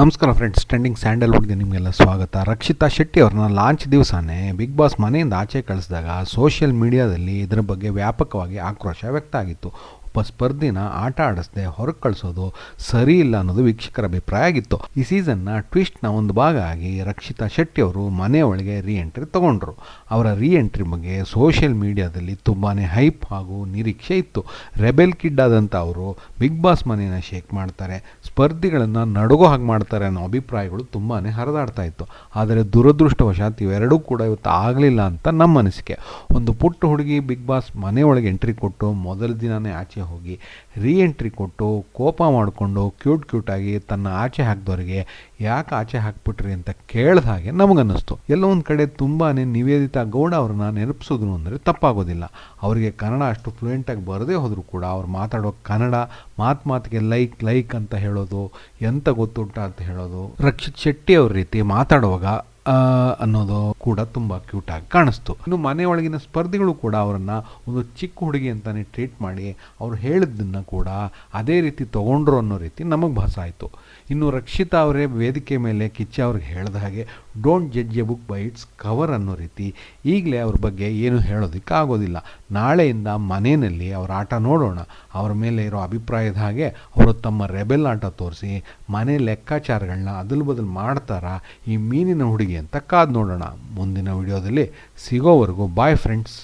ನಮಸ್ಕಾರ friends trending ಸ್ಯಾಂಡಲ್ವುಡ್ಗೆ ನಿಮಗೆಲ್ಲ ಸ್ವಾಗತ. ರಕ್ಷಿತಾ ಶೆಟ್ಟಿ ಅವ್ರನ್ನ ಲಾಂಚ್ ದಿವಸನೇ ಬಿಗ್ ಬಾಸ್ ಮನೆಯಿಂದ ಆಚೆ ಕಳಿಸಿದಾಗ ಸೋಷಿಯಲ್ ಮೀಡಿಯಾದಲ್ಲಿ ಇದರ ಬಗ್ಗೆ ವ್ಯಾಪಕವಾಗಿ ಆಕ್ರೋಶ ವ್ಯಕ್ತ ಆಗಿತ್ತು. ಒಬ್ಬ ಸ್ಪರ್ಧಿನ ಆಟ ಆಡಿಸದೆ ಹೊರಗೆ ಕಳಿಸೋದು ಸರಿ ಇಲ್ಲ ಅನ್ನೋದು ವೀಕ್ಷಕರ ಅಭಿಪ್ರಾಯ ಆಗಿತ್ತು. ಈ ಸೀಸನ್ನ ಟ್ವಿಸ್ಟ್ನ ಒಂದು ಭಾಗ ಆಗಿ ರಕ್ಷಿತಾ ಶೆಟ್ಟಿ ಅವರು ಮನೆ ಒಳಗೆ ರೀ ಎಂಟ್ರಿ ತಗೊಂಡ್ರು. ಅವರ ರೀ ಎಂಟ್ರಿ ಬಗ್ಗೆ ಸೋಷಿಯಲ್ ಮೀಡಿಯಾದಲ್ಲಿ ತುಂಬಾ ಹೈಪ್ ಹಾಗೂ ನಿರೀಕ್ಷೆ ಇತ್ತು. ರೆಬೆಲ್ ಕಿಡ್ ಆದಂಥ ಅವರು ಬಿಗ್ ಬಾಸ್ ಮನೆಯನ್ನು ಶೇಕ್ ಮಾಡ್ತಾರೆ, ಸ್ಪರ್ಧಿಗಳನ್ನು ನಡುಗೋ ಹಾಗೆ ಮಾಡ್ತಾರೆ ಅನ್ನೋ ಅಭಿಪ್ರಾಯಗಳು ತುಂಬಾ ಹರಿದಾಡ್ತಾ ಇತ್ತು. ಆದರೆ ದುರದೃಷ್ಟವಶಾತ್ ಇವೆರಡೂ ಕೂಡ ಇವತ್ತು ಆಗಲಿಲ್ಲ ಅಂತ ನಮ್ಮ ಅನಿಸಿಕೆ. ಒಂದು ಪುಟ್ಟ ಹುಡುಗಿ ಬಿಗ್ ಬಾಸ್ ಮನೆಯೊಳಗೆ ಎಂಟ್ರಿ ಕೊಟ್ಟು ಮೊದಲ ದಿನವೇ ಆಚೆ ಹೋಗಿ ರೀಎಂಟ್ರಿ ಕೊಟ್ಟು ಕೋಪ ಮಾಡಿಕೊಂಡು ಕ್ಯೂಟ್ ಕ್ಯೂಟಾಗಿ ತನ್ನ ಆಚೆ ಹಾಕಿದವರಿಗೆ ಯಾಕೆ ಆಚೆ ಹಾಕ್ಬಿಟ್ರಿ ಅಂತ ಕೇಳಿದ ಹಾಗೆ ನಮಗನ್ನಿಸ್ತು. ಎಲ್ಲೋ ಕಡೆ ತುಂಬಾ ನಿವೇದಿತಾ ಗೌಡ ಅವ್ರನ್ನ ನೆನಪಿಸೋದು ಅಂದರೆ ತಪ್ಪಾಗೋದಿಲ್ಲ. ಅವರಿಗೆ ಕನ್ನಡ ಅಷ್ಟು ಫ್ಲೂಯೆಂಟಾಗಿ ಬರದೇ ಹೋದರೂ ಕೂಡ ಅವ್ರು ಮಾತಾಡೋ ಕನ್ನಡ ಮಾತು ಮಾತಿಗೆ ಲೈಕ್ ಲೈಕ್ ಅಂತ ಹೇಳೋದು, ಎಂತ ಗೊತ್ತುಂಟ ಅಂತ ಹೇಳೋದು, ರಕ್ಷಿತ್ ಶೆಟ್ಟಿ ಅವ್ರ ರೀತಿ ಮಾತಾಡುವಾಗ ಅನ್ನೋದು ಕೂಡ ತುಂಬ ಕ್ಯೂಟಾಗಿ ಕಾಣಿಸ್ತು. ಇನ್ನು ಮನೆಯೊಳಗಿನ ಸ್ಪರ್ಧಿಗಳು ಕೂಡ ಅವರನ್ನು ಒಂದು ಚಿಕ್ಕ ಹುಡುಗಿ ಅಂತಾನೆ ಟ್ರೀಟ್ ಮಾಡಿ ಅವ್ರು ಹೇಳಿದ್ದನ್ನು ಕೂಡ ಅದೇ ರೀತಿ ತೊಗೊಂಡ್ರು ಅನ್ನೋ ರೀತಿ ನಮಗೆ ಭಾಸ ಆಯಿತು. ಇನ್ನು ರಕ್ಷಿತಾ ಅವರೇ ವೇದಿಕೆ ಮೇಲೆ ಕಿಚ್ಚ ಅವ್ರಿಗೆ ಹೇಳಿದ ಹಾಗೆ don't judge a book by its cover ಅನ್ನೋ ರೀತಿ ಈಗಲೇ ಅವ್ರ ಬಗ್ಗೆ ಏನು ಹೇಳೋದಿಕ್ಕೆ ಆಗೋದಿಲ್ಲ. ನಾಳೆಯಿಂದ ಮನೆಯಲ್ಲಿ ಅವರ ಆಟ ನೋಡೋಣ. ಅವ್ರ ಮೇಲೆ ಇರೋ ಅಭಿಪ್ರಾಯದ ಹಾಗೆ ಅವರು ತಮ್ಮ ರೆಬೆಲ್ ಆಟ ತೋರಿಸಿ ಮನೆ ಲೆಕ್ಕಾಚಾರಗಳನ್ನ ಅದಲು ಬದಲು ಮಾಡ್ತಾರಾ ಈ ಮೀನಿನ ಹುಡುಗಿ ಅಂತ ಕಾದು ನೋಡೋಣ. ಮುಂದಿನ ವಿಡಿಯೋದಲ್ಲಿ ಸಿಗೋವರೆಗೂ ಬಾಯ್ ಫ್ರೆಂಡ್ಸ್